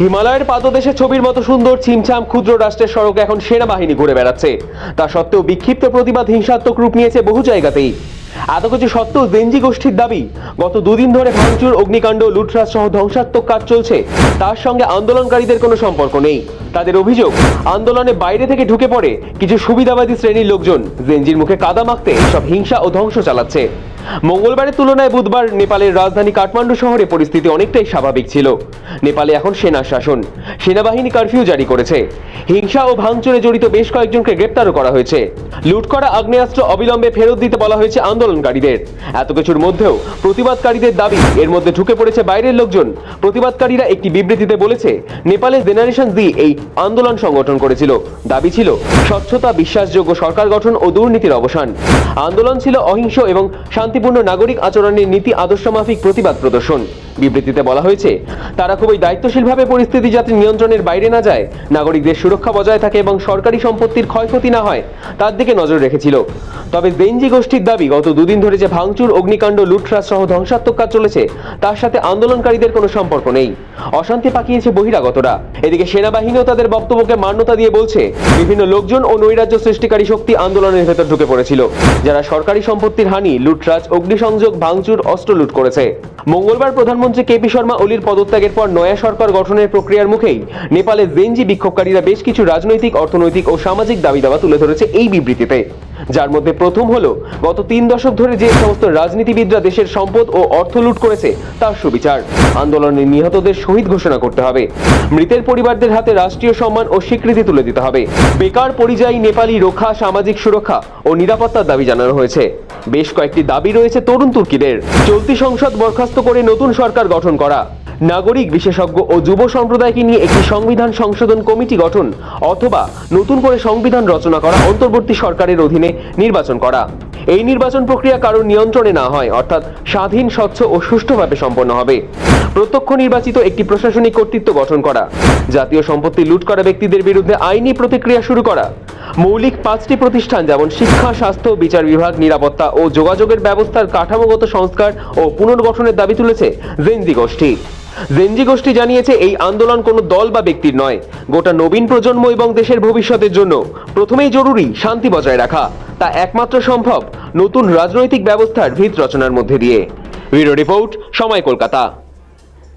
হিমালয়ের পাদদেশে ছবির মতো সুন্দর ছিমছাম ক্ষুদ্র রাষ্ট্রের সড়কে এখন সেনাবাহিনী ঘুরে বেড়াচ্ছে। তা সত্ত্বেও বিক্ষিপ্ত প্রতিবাদ হিংসাত্মক রূপ নিয়েছে বহু জায়গাতেই। এত কিছু সত্ত্বেও জেনজি গোষ্ঠীর দাবি, গত দুদিন ধরে ভাঙচুর, অগ্নিকাণ্ড লুটরাজ সহ ধ্বংসাত্মক কাজ চলছে। তার সঙ্গে আন্দোলনকারীদের কোনো সম্পর্ক নেই। তাদের অভিযোগ, আন্দোলনে বাইরে থেকে ঢুকে পড়ে কিছু সুবিধাবাদী শ্রেণির লোকজন জেনজির মুখে কাদা মাখতে সব হিংসা ও ধ্বংস চালাচ্ছে। মঙ্গলবারের তুলনায় বুধবার নেপালের রাজধানী কাঠমান্ডু শহরে পরিস্থিতি অনেকটাই স্বাভাবিক ছিল। নেপালে এখন সেনা শাসন। সেনাবাহিনী কারফিউ জারি করেছে। হিংসা ও ভাঙচুরে জড়িত বেশ কয়েকজনকে গ্রেপ্তারও করা হয়েছে। লুট করা আগ্নেয়াস্ত্র অবিলম্বে ফেরত দিতে বলা হয়েছে আন্দোলনকারীদের। এত কিছুর মধ্যেও প্রতিবাদকারীদের দাবি, এর মধ্যে ঢুকে পড়েছে বাইরের লোকজন। প্রতিবাদকারীরা একটি বিবৃতিতে বলেছে নেপালের জেনারেশন দি এই আন্দোলন সংগঠন করেছিল। দাবি ছিল, স্বচ্ছতা, বিশ্বাসযোগ্য সরকার গঠন ও দুর্নীতির অবসান। আন্দোলন ছিল অহিংস এবং শান্তিপূর্ণ নাগরিক আচরণের নীতি আদর্শ মাফিক প্রতিবাদ প্রদর্শন। বিবৃতিতে বলা হয়েছে, তারা খুবই দায়িত্বশীলভাবে পরিস্থিতি যাতে নিয়ন্ত্রণের বাইরে না যায়, নাগরিকদের সুরক্ষা বজায় থাকে এবং সরকারি সম্পত্তির ক্ষয়ক্ষতি না হয়, তার দিকে নজর রেখেছিল। তবে জেনজি গোষ্ঠীর দাবি, গত দুদিন ধরে যে ভাঙচুর, অগ্নিকাণ্ড, লুটরাজ সহ ধ্বংসাত্মক কাজ চলেছে, তার সাথে আন্দোলনকারীদের কোনো সম্পর্ক নেই। অশান্তি পাকিয়েছে বহিরাগতরা। এদিকে সেনাবাহিনীও তাদের বক্তব্যকে মান্যতা দিয়ে বলছে, বিভিন্ন লোকজন ও নৈরাজ্য সৃষ্টিকারী শক্তি আন্দোলনের ভেতর ঢুকে পড়েছিল, যারা সরকারি সম্পত্তির হানি, লুটরাজ, অগ্নিসংযোগ, ভাঙচুর, অস্ত্র লুট করেছে। মঙ্গলবার প্রধানমন্ত্রী কেপি শর্মা ওলির পদত্যাগের পর নয়া সরকার গঠনের প্রক্রিয়ার মুখেই নেপালে জেনজি বিক্ষোভকারীরা বেশ কিছু রাজনৈতিক, অর্থনৈতিক ও সামাজিক দাবি দাবা তুলে ধরেছে এই বিবৃতিতে। যার মধ্যে প্রথম হলো, গত তিন দশক ধরে যে সমস্ত রাজনীতিবিদরা দেশের সম্পদ ও অর্থ লুট করেছে, তার সুবিচার। আন্দোলনে নিহতদের শহীদ ঘোষণা করতে হবে। মৃতের পরিবারদের হাতে রাষ্ট্রীয় সম্মান ও স্বীকৃতি তুলে দিতে হবে। বেকার পরিযায়ী নেপালি রক্ষা সামাজিক সুরক্ষা ও নিরাপত্তার দাবি জানানো হয়েছে। বেশ কয়েকটি দাবি রয়েছে তরুণ তুর্কিদের। চলতি সংসদ বরখাস্ত করে নতুন সরকার গঠন করা। নাগরিক বিশেষজ্ঞ ও যুব সম্প্রদায়কে নিয়ে একটি সংবিধান সংশোধন কমিটি গঠন অথবা নতুন করে সংবিধান রচনা করা অন্তর্বর্তী সরকারের অধীনে নির্বাচন করা। এই নির্বাচন প্রক্রিয়া কারোর নিয়ন্ত্রণে না হয়, অর্থাৎ স্বাধীন, স্বচ্ছ ও সুষ্ঠুভাবে সম্পন্ন হবে। প্রত্যক্ষ নির্বাচিত একটি প্রশাসনিক কর্তৃত্ব গঠন করা, জাতীয় সম্পত্তি লুট করা ব্যক্তিদের বিরুদ্ধে আইনি প্রতিক্রিয়া শুরু করা, মৌলিক পাঁচটি প্রতিষ্ঠান যেমন শিক্ষা, স্বাস্থ্য, বিচার বিভাগ, নিরাপত্তা ও যোগাযোগের ব্যবস্থার কাঠামোগত সংস্কার ও পুনর্গঠনের দাবি তুলেছে জেনজি গোষ্ঠী। জেনজি গোষ্ঠী জানিয়েছে, এই আন্দোলন কোনো দল বা ব্যক্তির নয়। গোটা নবীন প্রজন্ম এবং দেশের ভবিষ্যতের জন্য প্রথমেই জরুরি শান্তি বজায় রাখা। তা একমাত্র সম্ভব নতুন রাজনৈতিক ব্যবস্থার ভিত রচনার মধ্যে দিয়ে। ব্যুরো রিপোর্ট, সময় কলকাতা।